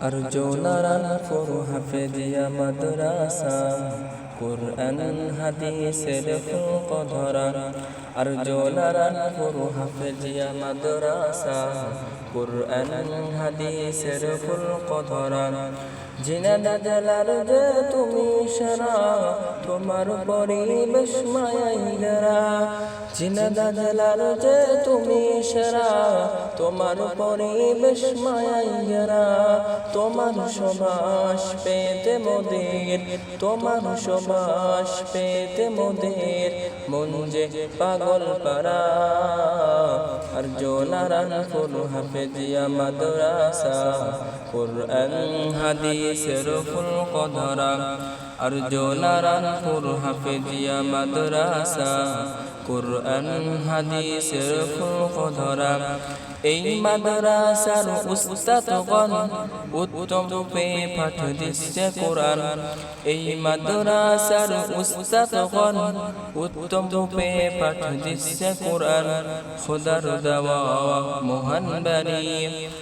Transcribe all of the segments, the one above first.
আর জোনারান ফরু হাফেজিয়া মাদ্রাসা কোরআন, হাদিসের ফুক ধরা আর জোলারান পুরু হাফেজিয়া মাদ্রাসা। কোরআন, হাদিসের ফুলক ধরা জিনাদা জেলার যে তুমি সারা, তোমার পরিবেশ মায়াই জিনাদা জেলার যে তুমি সেরা, তোমার পরিবেশ মায়াই তোমার সবাস পেতে মোদের, তোমার সবাস পেতে মোদের মন যে পাগল পারা। আর জোনারান ফুল হাফেজিয়া মাদ্রাসা, কুরআন, হাদিস ফুল কদরা। আর জোনারান ফুল হাফেজিয়া মাদ্রাসা, কুরআন, হাদিসের ফুল কদরা এই মাদ্রাসার উস্তাদগণ উত্তম রূপে পাঠ দিচ্ছে কোরআন। এই মাদ্রাসার উস্তাদগণ উত্তম রূপে পাঠ দিচ্ছে কোরআন। খোদার দেওয়া, মহান বাণী,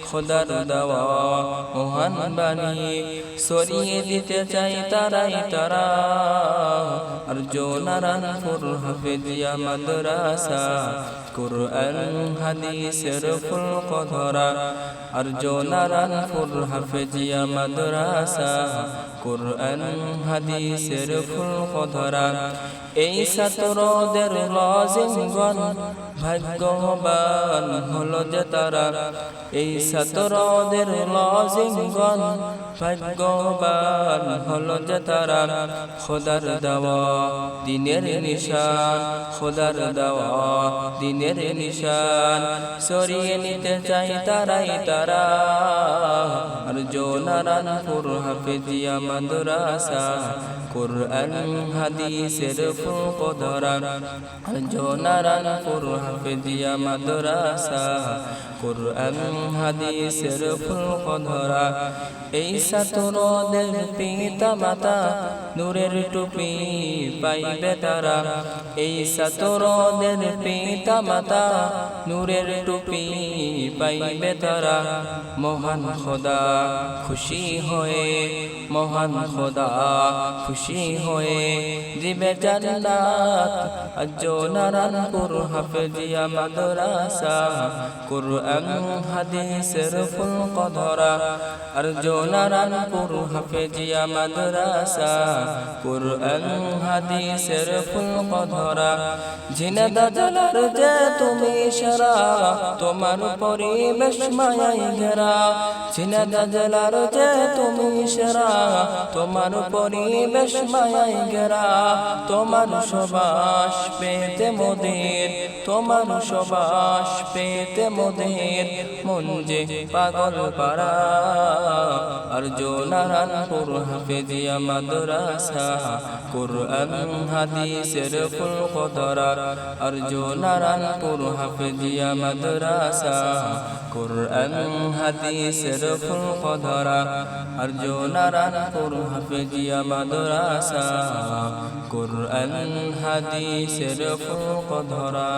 খোদার দেওয়া, মহান বাণী। সরিয়ে দিতে চাই তারাই তারা আর জোনারান ফুর হাফেজিয়া মাদ্রাসা কুরআন হাদিসের ফুল কধরা আর জোনারান ফুল হাফেজিয়া মাদ্রাসা কুরআন হাদিসের ফুল কধরা এই ছাত্রদের লজিমগণ ভাগ্যবান হলো যে তারা এই ছাত্রদের লজিমগণ ভাগ্যবান হলো যে তারা খোদার দেওয়া দিনের নিশান। খোদার দেওয়া দিনের নিশান। সরিয়ে নিতে চাই তারাই তারা। আর জোনারান ফুর হাফেজিয়া মাদ্রাসা। কুরআন, হাদিসের ফুক ধরা। জোনারান ফুর মাদ্রাসা হাদিসের এই ছাত্রদের পিতা মাতা নূরের টুপি পাইবে তারা। এই ছাত্রদের পিতা মাতা নূরের টুপি পাইবে তারা। মহান খোদা, খুশি হয়ে, মহান খোদা, খুশি হয়ে, দিবে জান্নাত। আজো নারায়ণপুর হাফেজিয়া মাদ্রাসা, কুরআন হাদিসের ফুল কধরা আর জো নারায়ণপুর হাফেজিয়া মাদ্রাসা, কুরআন হাদিসের ফুল কধরা জিনাদা জালার যে তুমি সারা, তোমার পরিবেশ মায়াই ঘেরা। জিনাদা জালার যে তুমি সারা, তোমার পরিবেশ মায়াই ঘেরা। তোমার সবাস পেতে মোদের, তোমার সবাস পেতে মোদের মন যে পাগল পারা আর জোনারানপুর হাফেজিয়া মাদ্রাসা, কুরআন, হাদিসের ফুল কদরা আর জোনারানপুর হাফেজিয়া মাদ্রাসা, কুরআন, হাদিসের ফুল কদরা আর জোনারানপুর হাফেজিয়া মাদ্রাসা, কুরআন, হাদিসের ফুল কদরা